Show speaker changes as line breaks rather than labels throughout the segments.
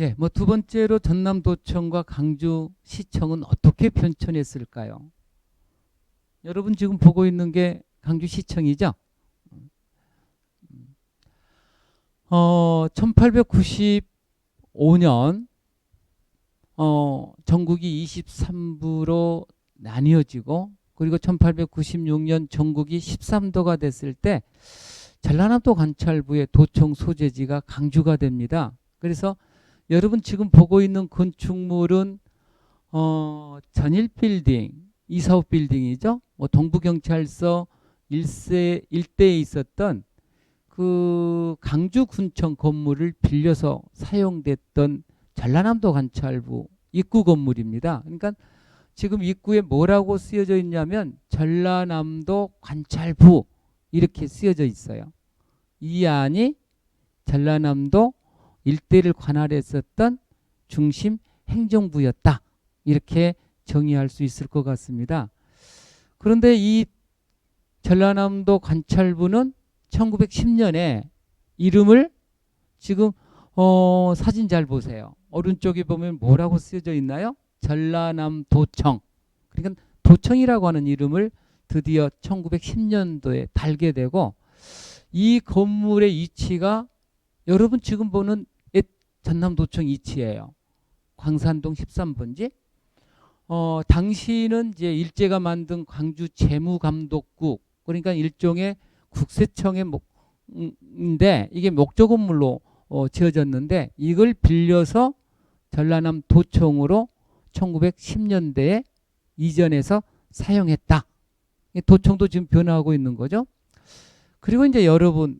예, 뭐 두 번째로 전남도청과 강주시청은 어떻게 편천했을까요? 여러분 지금 보고 있는 게 강주시청이죠? 어, 1895년 어, 전국이 23부로 나뉘어지고 그리고 1896년 전국이 13도가 됐을 때 전라남도 관찰부의 도청 소재지가 강주가 됩니다. 그래서 여러분 지금 보고 있는 건축물은 어, 전일 빌딩, 이사업 빌딩이죠. 뭐 동부경찰서 일세 일대에 있었던 그 강주군청 건물을 빌려서 사용됐던 전라남도 관찰부 입구 건물입니다. 그러니까 지금 입구에 뭐라고 쓰여져 있냐면 전라남도 관찰부 이렇게 쓰여져 있어요. 이 안이 전라남도 일대를 관할했었던 중심 행정부였다. 이렇게 정의할 수 있을 것 같습니다. 그런데 이 전라남도 관찰부는 1910년에 이름을 지금 어, 사진 잘 보세요. 오른쪽에 보면 뭐라고 쓰여져 있나요? 전라남도청. 그러니까 도청이라고 하는 이름을 드디어 1910년도에 달게 되고 이 건물의 위치가 여러분 지금 보는 옛 전남도청 위치예요. 광산동 13번지. 어, 당시는 이제 일제가 만든 광주 재무감독국 그러니까 일종의 국세청의 목인데 이게 목조 건물로 어, 지어졌는데 이걸 빌려서 전라남 도청으로 1910년대에 이전해서 사용했다. 이 도청도 지금 변화하고 있는 거죠. 그리고 이제 여러분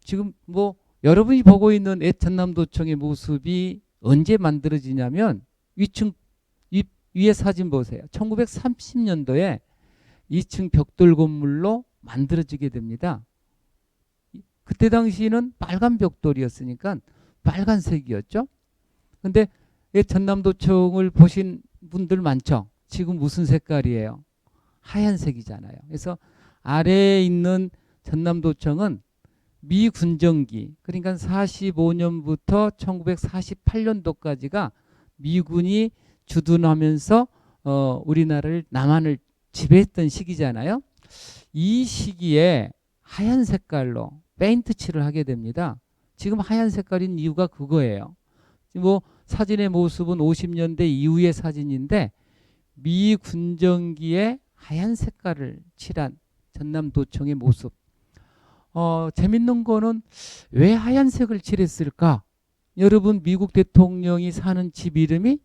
지금 뭐 여러분이 보고 있는 옛 전남도청의 모습이 언제 만들어지냐면 위층 위, 위에 사진 보세요. 1930년도에 2층 벽돌 건물로 만들어지게 됩니다. 그때 당시는 빨간 벽돌이었으니까 빨간색이었죠. 근데 옛 전남도청을 보신 분들 많죠. 지금 무슨 색깔이에요? 하얀색이잖아요. 그래서 아래에 있는 전남도청은 미군정기 그러니까 45년부터 1948년도까지가 미군이 주둔하면서 어, 우리나라를 남한을 지배했던 시기잖아요. 이 시기에 하얀 색깔로 페인트 칠을 하게 됩니다. 지금 하얀 색깔인 이유가 그거예요. 뭐 사진의 모습은 50년대 이후의 사진인데 미 군정기에 하얀 색깔을 칠한 전남도청의 모습. 어, 재밌는 거는 왜 하얀색을 칠했을까? 여러분 미국 대통령이 사는 집 이름이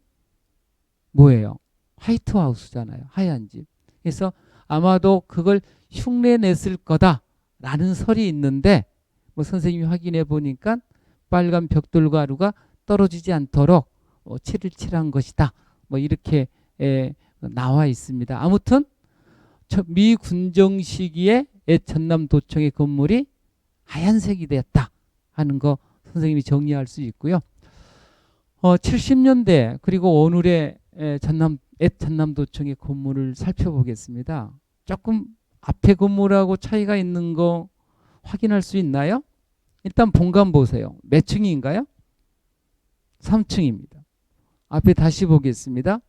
뭐예요? 화이트 하우스잖아요. 하얀 집. 그래서 아마도 그걸 흉내 냈을 거다라는 설이 있는데 뭐 선생님이 확인해 보니까 빨간 벽돌가루가 떨어지지 않도록 어, 칠을 칠한 것이다. 뭐 이렇게 에, 나와 있습니다. 아무튼 미 군정 시기에 전남도청의 건물이 하얀색이 되었다 하는 거 선생님이 정리할 수 있고요. 어, 70년대 그리고 오늘의 전남 옛 전남도청의 건물을 살펴보겠습니다. 조금 앞에 건물하고 차이가 있는 거 확인할 수 있나요? 일단 본관 보세요. 몇 층인가요? 3층입니다. 앞에 다시 보겠습니다.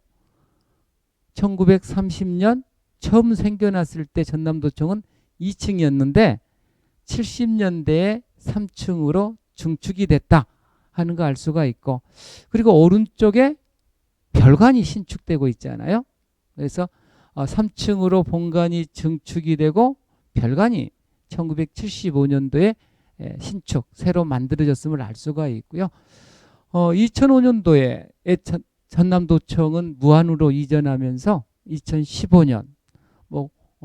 1930년 처음 생겨났을 때 전남도청은 2층이었는데 70년대에 3층으로 중축이 됐다 하는 거 알 수가 있고 그리고 오른쪽에 별관이 신축되고 있잖아요. 그래서 3층으로 본관이 증축이 되고 별관이 1975년도에 신축 새로 만들어졌음을 알 수가 있고요. 어, 2005년도에 전남도청은 무안으로 이전하면서 2015년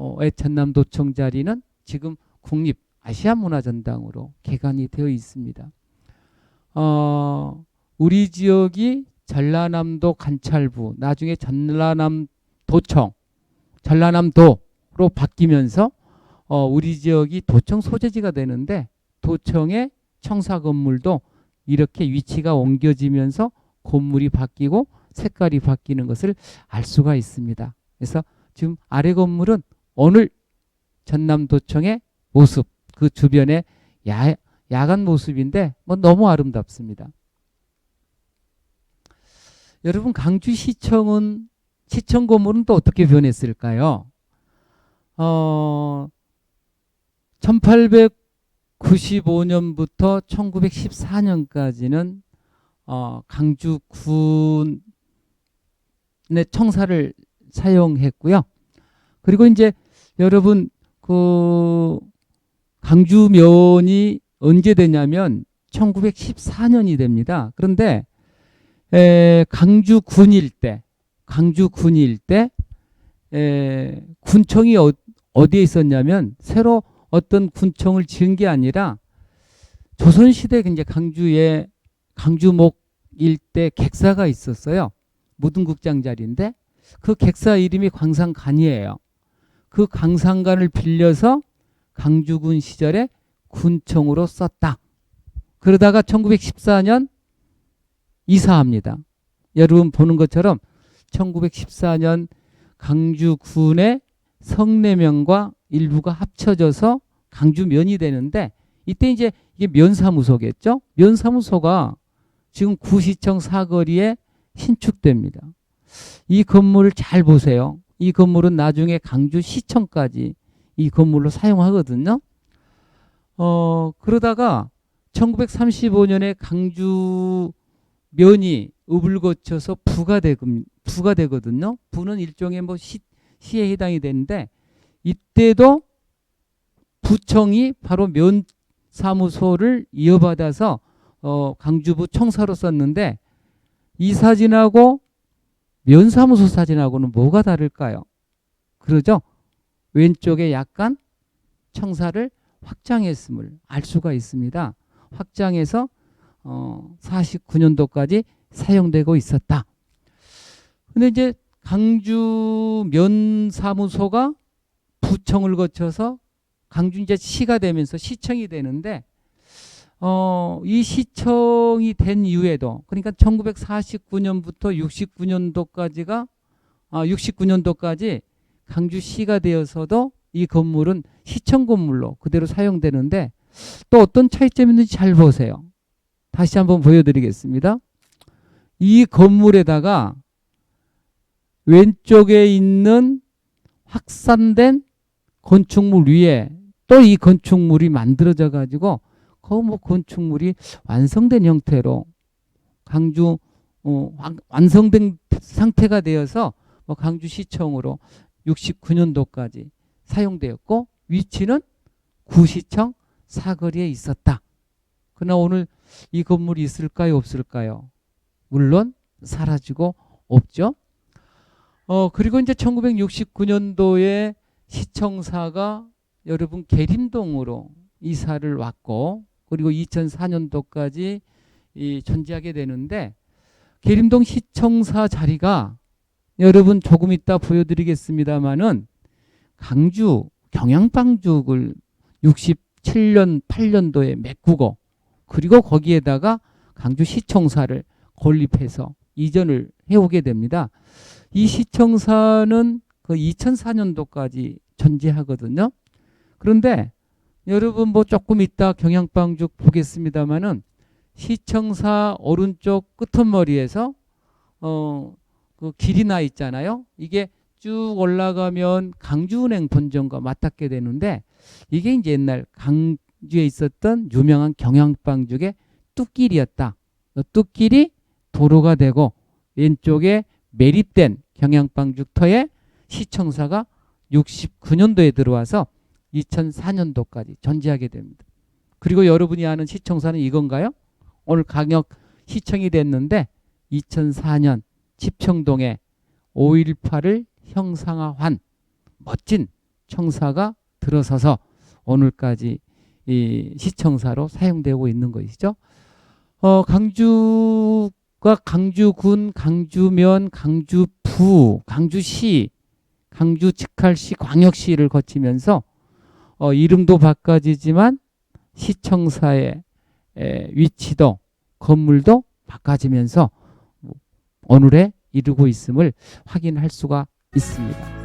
뭐 어, 전남도청 자리는 지금 국립 아시아문화전당으로 개관이 되어 있습니다. 어, 우리 지역이 전라남도 관찰부 나중에 전라남도청 전라남도로 바뀌면서 어, 우리 지역이 도청 소재지가 되는데 도청의 청사 건물도 이렇게 위치가 옮겨지면서 건물이 바뀌고 색깔이 바뀌는 것을 알 수가 있습니다. 그래서 지금 아래 건물은 오늘 전남도청의 모습, 그 주변의 야, 야간 모습인데 뭐 너무 아름답습니다. 여러분 강주시청은 시청 건물은 또 어떻게 변했을까요? 어, 1895년부터 1914년까지는 어, 강주군의 청사를 사용했고요. 그리고 이제 여러분 그 강주면이 언제 되냐면 1914년이 됩니다. 그런데 에, 강주군일 때, 강주군일 때 에, 군청이 어, 어디에 있었냐면 새로 어떤 군청을 지은 게 아니라 조선시대 이제 강주에 강주목 일대 객사가 있었어요. 무등국장 자리인데 그 객사 이름이 광산간이에요. 그 광산간을 빌려서 강주군 시절에 군청으로 썼다. 그러다가 1914년 이사합니다. 여러분 보는 것처럼 1914년 강주군의 성내면과 일부가 합쳐져서 강주면이 되는데 이때 이제 이게 면사무소겠죠? 면사무소가 지금 구시청 사거리에 신축됩니다. 이 건물을 잘 보세요. 이 건물은 나중에 강주시청까지 이 건물로 사용하거든요. 어, 그러다가 1935년에 강주 면이 읍을 거쳐서 부가 되거, 부가 되거든요. 부는 일종의 뭐 시, 시에 해당이 되는데 이때도 부청이 바로 면 사무소를 이어받아서 어, 강주부 청사로 썼는데 이 사진하고 면사무소 사진하고는 뭐가 다를까요? 그러죠? 왼쪽에 약간 청사를 확장했음을 알 수가 있습니다. 확장해서 어, 49년도까지 사용되고 있었다. 근데 이제 강주 면사무소가 부청을 거쳐서 강주 이제 시가 되면서 시청이 되는데 어, 이 시청이 된 이후에도 그러니까 1949년부터 69년도까지가 아, 69년도까지 강주시가 되어서도 이 건물은 시청 건물로 그대로 사용되는데 또 어떤 차이점이 있는지 잘 보세요. 다시 한번 보여드리겠습니다. 이 건물에다가 왼쪽에 있는 확산된 건축물 위에 또 이 건축물이 만들어져 가지고 그뭐 건축물이 완성된 형태로 강주 어, 완성된 상태가 되어서 뭐 강주시청으로 69년도까지 사용되었고 위치는 구시청 사거리에 있었다. 그러나 오늘 이 건물이 있을까요, 없을까요? 물론 사라지고 없죠. 어, 그리고 이제 1969년도에 시청사가 여러분 계림동으로 이사를 왔고 그리고 2004년도까지 이 존재하게 되는데 계림동 시청사 자리가 여러분 조금 이따 보여드리겠습니다마는 강주 경양방죽을 67년 8년도에 메꾸고 그리고 거기에다가 강주 시청사를 건립해서 이전을 해오게 됩니다. 이 시청사는 그 2004년도까지 존재하거든요. 그런데 여러분 뭐 조금 이따 경양방죽 보겠습니다마는 시청사 오른쪽 끄트머리에서 어 그 길이 나 있잖아요. 이게 쭉 올라가면 강주은행 본점과 맞닿게 되는데 이게 이제 옛날 강주에 있었던 유명한 경양방죽의 뚝길이었다. 뚝길이 도로가 되고 왼쪽에 매립된 경양방죽터에 시청사가 69년도에 들어와서 2004년도까지 존재하게 됩니다. 그리고 여러분이 아는 시청사는 이건가요? 오늘 강역 시청이 됐는데 2004년 지평동에 5.18을 형상화한 멋진 청사가 들어서서 오늘까지 이 시청사로 사용되고 있는 것이죠. 어, 강주가 강주군, 강주면, 강주부, 강주시, 강주 직할시, 광역시를 거치면서 어, 이름도 바꿔지지만 시청사의 에, 위치도 건물도 바꿔지면서 오늘에 이르고 있음을 확인할 수가 있습니다.